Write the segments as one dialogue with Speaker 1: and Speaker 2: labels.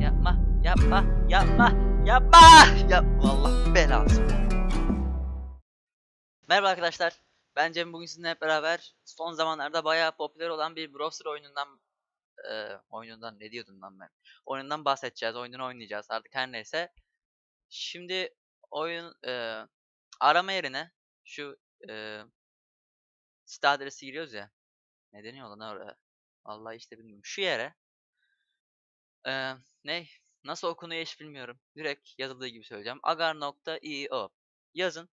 Speaker 1: Yapma. Yapma. Yapma. Yapma. Yapma. Allah belası. Merhaba arkadaşlar. Ben Cem bugün sizinle hep beraber son zamanlarda bayağı popüler olan bir browser oyunundan eee, oyunundan ne diyordum lan ben? Oyundan bahsedeceğiz. Oyununu oynayacağız artık her neyse. Şimdi oyun eee, arama yerine şu eee site adresi giriyoruz ya. Ne deniyor lan oraya? Vallahi işte bilmiyorum. Şu yere eee ne? Nasıl okunuyor hiç bilmiyorum. Direkt yazıldığı gibi söyleyeceğim. agar.io yazın.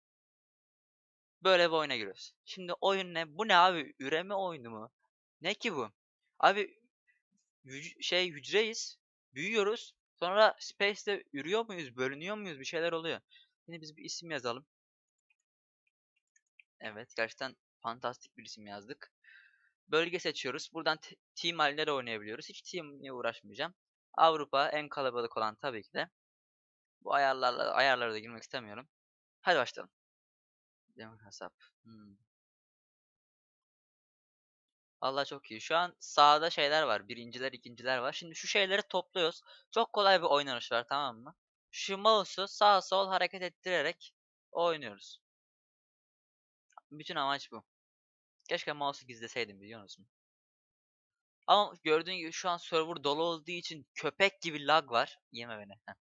Speaker 1: Böyle bir oyuna giriyoruz. Şimdi oyun ne? Bu ne abi? Üreme oyunu mu? Ne ki bu? Abi hüc- şey hücreyiz. Büyüyoruz. Sonra space'te ürüyor muyuz? Bölünüyor muyuz? Bir şeyler oluyor. Şimdi biz bir isim yazalım. Evet, gerçekten fantastik bir isim yazdık. Bölge seçiyoruz. Buradan te- team halinde de oynayabiliyoruz. Hiç team'le uğraşmayacağım. Avrupa en kalabalık olan tabii ki de. Bu ayarlarla ayarlara da girmek istemiyorum. Hadi başlayalım. Demir hesap. Hmm. Allah çok iyi. Şu an sağda şeyler var. Birinciler, ikinciler var. Şimdi şu şeyleri topluyoruz. Çok kolay bir oynanış var tamam mı? Şu mouse'u sağ sol hareket ettirerek oynuyoruz. Bütün amaç bu. Keşke mouse'u gizleseydim biliyor musun? Ama gördüğün gibi şu an server dolu olduğu için köpek gibi lag var. Yeme beni.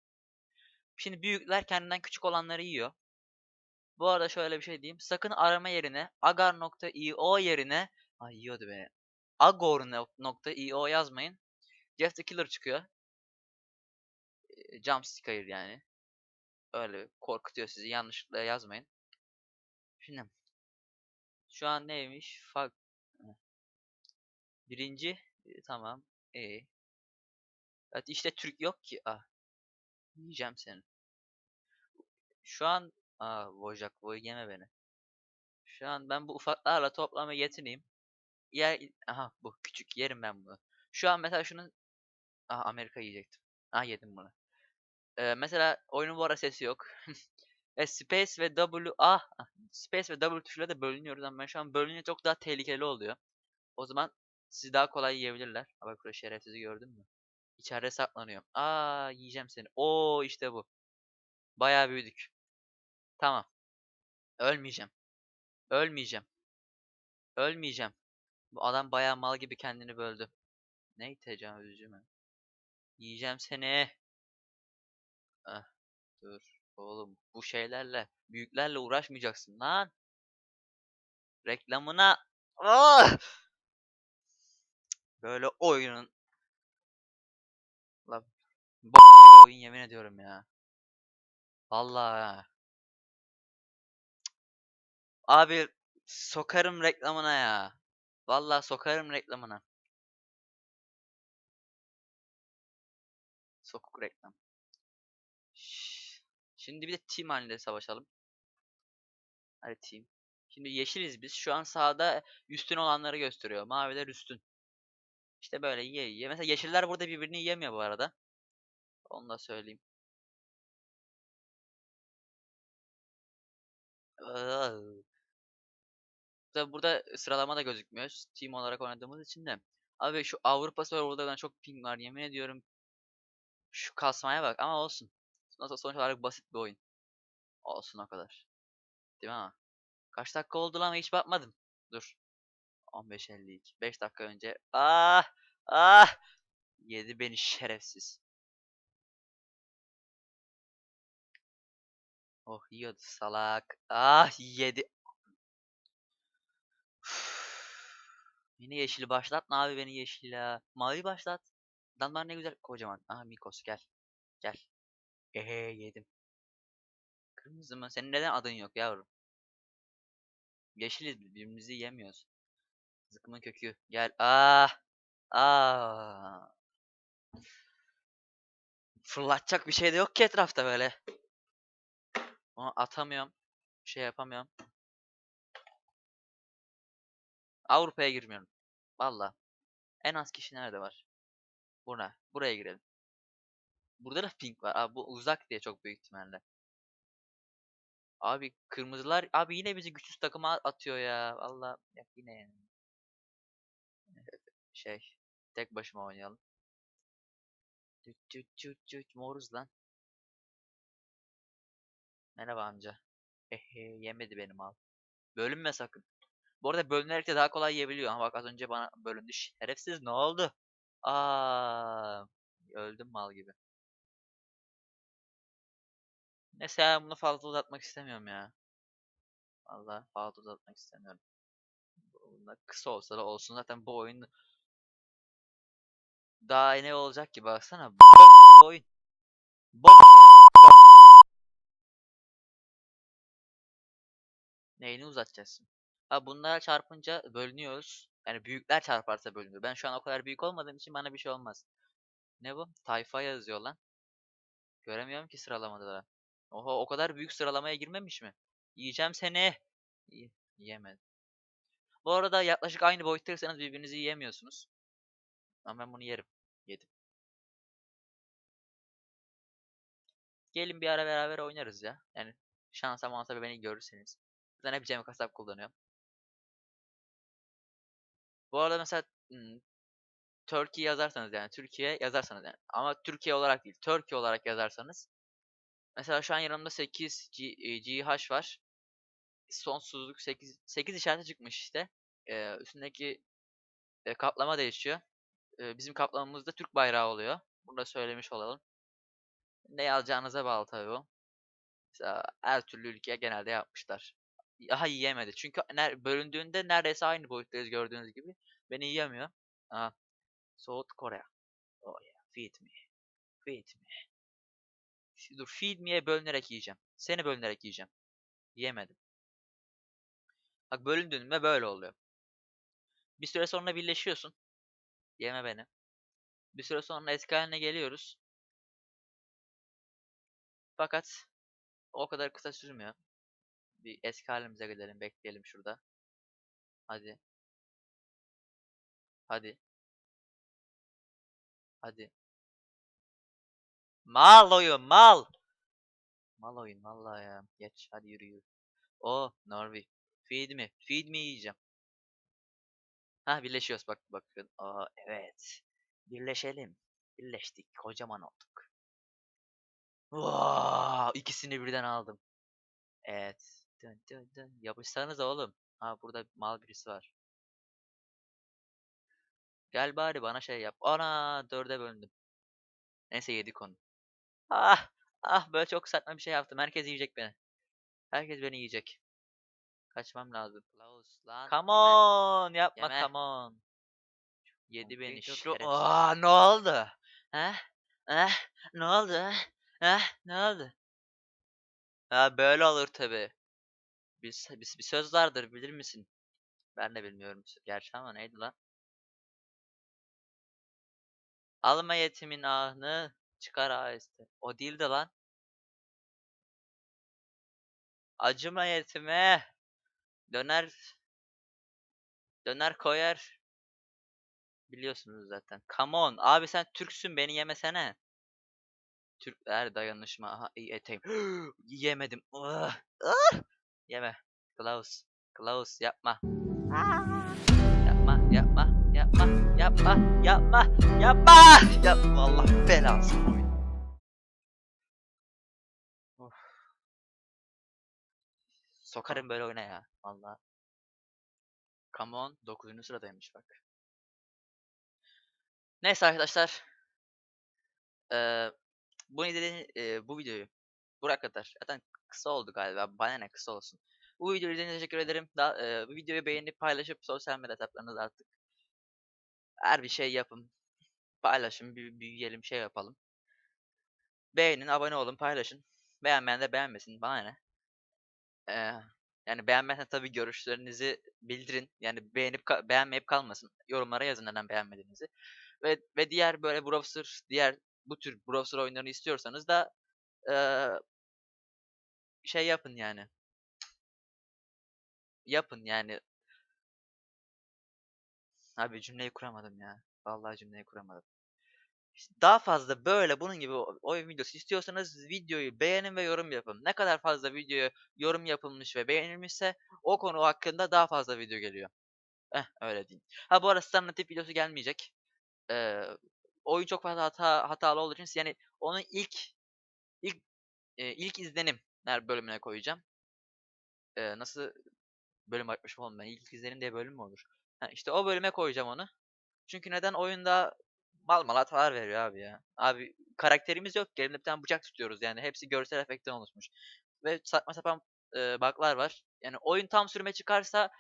Speaker 1: Şimdi büyükler kendinden küçük olanları yiyor. Bu arada şöyle bir şey diyeyim. Sakın arama yerine agar.io yerine ay yiyordu beni. agor.io yazmayın. Jeff the Killer çıkıyor. E, Jump scare yani. Öyle korkutuyor sizi. Yanlışlıkla yazmayın. Şimdi şu an neymiş? Fak Birinci e, tamam. E. Evet işte Türk yok ki. Ah. Yiyeceğim seni. Şu an aa Wojak Voy yeme beni. Şu an ben bu ufaklarla toplama yetineyim. Yer aha bu küçük yerim ben bunu. Şu an mesela şunun aha Amerika yiyecektim. Ah yedim bunu. Ee, mesela oyunun bu ara sesi yok. e, space ve W ah ah, space ve W tuşuyla da bölünüyoruz ama ben şu an bölününce çok daha tehlikeli oluyor. O zaman sizi daha kolay yiyebilirler. Bak burada şerefsizi gördün mü? İçeride saklanıyor. Aa yiyeceğim seni. Oo işte bu. Bayağı büyüdük. Tamam. Ölmeyeceğim. Ölmeyeceğim. Ölmeyeceğim. Bu adam bayağı mal gibi kendini böldü. Ne tecavüzcü mü? Yiyeceğim seni. Ah, dur. Oğlum bu şeylerle, büyüklerle uğraşmayacaksın lan. Reklamına. Ah! Böyle oyunun. La bir oyun yemin ediyorum ya. Vallahi. Abi sokarım reklamına ya. Vallahi sokarım reklamına. Sokuk reklam. Şimdi bir de team halinde savaşalım. Hadi team. Şimdi yeşiliz biz. Şu an sağda üstün olanları gösteriyor. Maviler üstün. İşte böyle yiye yiye. Mesela yeşiller burada birbirini yiyemiyor bu arada. Onu da söyleyeyim. Tabi burada sıralama da gözükmüyor. Team olarak oynadığımız için de. Abi şu Avrupa serverlardan çok ping var yemin ediyorum. Şu kasmaya bak ama olsun. Nasıl sonuç olarak basit bir oyun. Olsun o kadar. Değil mi ama? Kaç dakika oldu lan hiç bakmadım. Dur. 15.52. 5 dakika önce. Ah! Ah! Yedi beni şerefsiz. Oh yiyordu salak. Ah yedi. Yine yeşili başlatma abi beni yeşil ya. Mavi başlat. Adamlar ne güzel kocaman. Aha Mikos gel. Gel. Ehe yedim. Kırmızı mı? Senin neden adın yok yavrum? Yeşiliz birbirimizi yemiyoruz. Zıkkımın kökü. Gel. Ah. Ah. Fırlatacak bir şey de yok ki etrafta böyle. Onu atamıyorum. Şey yapamıyorum. Avrupa'ya girmiyorum. Valla. En az kişi nerede var? Buna. Buraya girelim. Burada da pink var. Abi bu uzak diye çok büyük ihtimalle. Abi kırmızılar abi yine bizi güçsüz takıma atıyor ya. Valla ya yine yani. Şey tek başıma oynayalım. Tüt tüt tüt tüt moruz lan. Merhaba amca. Hehe yemedi benim mal. Bölünme sakın. Bu arada bölünerek de daha kolay yiyebiliyor. Ama bak az önce bana bölündü. Şerefsiz ne oldu? Aa, öldüm mal gibi. Neyse bunu fazla uzatmak istemiyorum ya. Vallahi fazla uzatmak istemiyorum. Bunda kısa olsa da olsun. Zaten bu oyun daha ne olacak ki baksana. Bok oyun. Bok. Neyini uzatacaksın? Ha bunlar çarpınca bölünüyoruz. Yani büyükler çarparsa bölünüyor. Ben şu an o kadar büyük olmadığım için bana bir şey olmaz. Ne bu? Tayfa yazıyor lan. Göremiyorum ki sıralamada da. Oho o kadar büyük sıralamaya girmemiş mi? Yiyeceğim seni. Y yiyemedim. Bu arada yaklaşık aynı boyuttaysanız birbirinizi yiyemiyorsunuz. Ama ben bunu yerim. Yedim. Gelin bir ara beraber oynarız ya. Yani şansa mansa beni görürseniz. Ben hep Cem Kasap kullanıyorum. Bu arada mesela hmm, Turkey yazarsanız yani Türkiye yazarsanız yani ama Türkiye olarak değil Türkiye olarak yazarsanız mesela şu an yanımda 8 G, e, GH var. Sonsuzluk 8 8 işareti çıkmış işte. Ee, üstündeki e, kaplama değişiyor. Bizim kaplamamızda Türk bayrağı oluyor. Bunu da söylemiş olalım. Ne yazacağınıza bağlı tabii bu. Mesela her türlü ülkeye genelde yapmışlar. Daha yiyemedi. Çünkü ner bölündüğünde neredeyse aynı boyuttayız gördüğünüz gibi. Beni yiyemiyor. Aa, South Korea. Oh yeah, feed me. Feed me. Dur, feed me'ye bölünerek yiyeceğim. Seni bölünerek yiyeceğim. Yiyemedim. Bak bölündüğünde böyle oluyor. Bir süre sonra birleşiyorsun. Yeme beni. Bir süre sonra eski haline geliyoruz. Fakat o kadar kısa sürmüyor. Bir eski halimize gidelim. Bekleyelim şurada. Hadi. Hadi. Hadi. Mal oyun mal. Mal oyun vallahi ya. Geç hadi yürü yürü. O Norvi. Feed mi? Feed mi yiyeceğim. Ha birleşiyoruz bak bakın. Aa evet. Birleşelim. Birleştik. Kocaman olduk. Vaa, ikisini birden aldım. Evet. Dön dön dön. Yapışsanız oğlum. Ha burada mal birisi var. Gel bari bana şey yap. Ana dörde böldüm. Neyse yedik onu. Ah ah böyle çok saçma bir şey yaptım. Herkes yiyecek beni. Herkes beni yiyecek. Kaçmam lazım.
Speaker 2: Klaus lan.
Speaker 1: Come
Speaker 2: yeme.
Speaker 1: on yapma
Speaker 2: Yeme.
Speaker 1: come on. Yedi beni. Şu. Aa ne oldu? He? He? Ne oldu? He? He? Ne oldu? Ha böyle olur tabi. Bir, bir, bir söz vardır bilir misin? Ben de bilmiyorum gerçi ama neydi lan? Alma yetimin ahını çıkar aheste. O değildi lan. Acıma yetime. Döner döner koyar. Biliyorsunuz zaten. Come on. Abi sen Türksün beni yemesene. Türkler dayanışma. Aha iyi eteğim. Yemedim. Ah, ah! Yeme. Klaus. Klaus yapma. Yapma, yapma, yapma, yapma, yapma, yapma. Yapma Allah belası. Sokarım böyle oyuna ya. Vallahi. Come on. 9. sıradaymış bak. Neyse arkadaşlar. Eee bu izlediğiniz eee, bu videoyu buraya kadar. Zaten kısa oldu galiba. Bana ne kısa olsun. Bu videoyu izlediğiniz teşekkür ederim. Daha, eee, bu videoyu beğenip paylaşıp sosyal medya hesaplarınızda artık her bir şey yapın. Paylaşın, büyüyelim, şey yapalım. Beğenin, abone olun, paylaşın. Beğenmeyen de beğenmesin. Bana ne? Eee, yani beğenmezsen tabii görüşlerinizi bildirin. Yani beğenip beğenmeyip kalmasın. Yorumlara yazın neden beğenmediğinizi. Ve ve diğer böyle browser, diğer bu tür browser oyunlarını istiyorsanız da eee, şey yapın yani. Yapın yani. Abi cümleyi kuramadım ya. Vallahi cümleyi kuramadım. Daha fazla böyle bunun gibi oyun videosu istiyorsanız videoyu beğenin ve yorum yapın. Ne kadar fazla videoya yorum yapılmış ve beğenilmişse o konu hakkında daha fazla video geliyor. Eh öyle diyeyim. Ha bu arada Natif videosu gelmeyecek. Ee, oyun çok fazla hata hatalı olduğu için yani onun ilk ilk e, ilk izlenimler bölümüne koyacağım. E, nasıl bölüm açmışım oğlum ben? İlk izlenim diye bölüm mü olur? Ha, işte o bölüme koyacağım onu. Çünkü neden oyunda mal mal hatalar veriyor abi ya. Abi karakterimiz yok. Elimde bir tane bıçak tutuyoruz yani. Hepsi görsel efektten oluşmuş. Ve saçma sapan e, bug'lar var. Yani oyun tam sürüme çıkarsa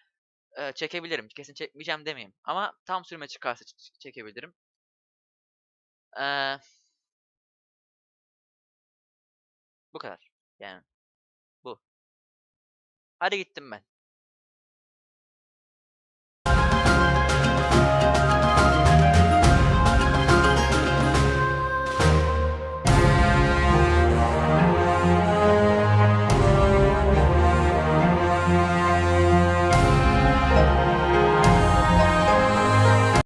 Speaker 1: e, çekebilirim. Kesin çekmeyeceğim demeyeyim. Ama tam sürüme çıkarsa çekebilirim. Eee bu kadar. Yani bu. Hadi gittim ben.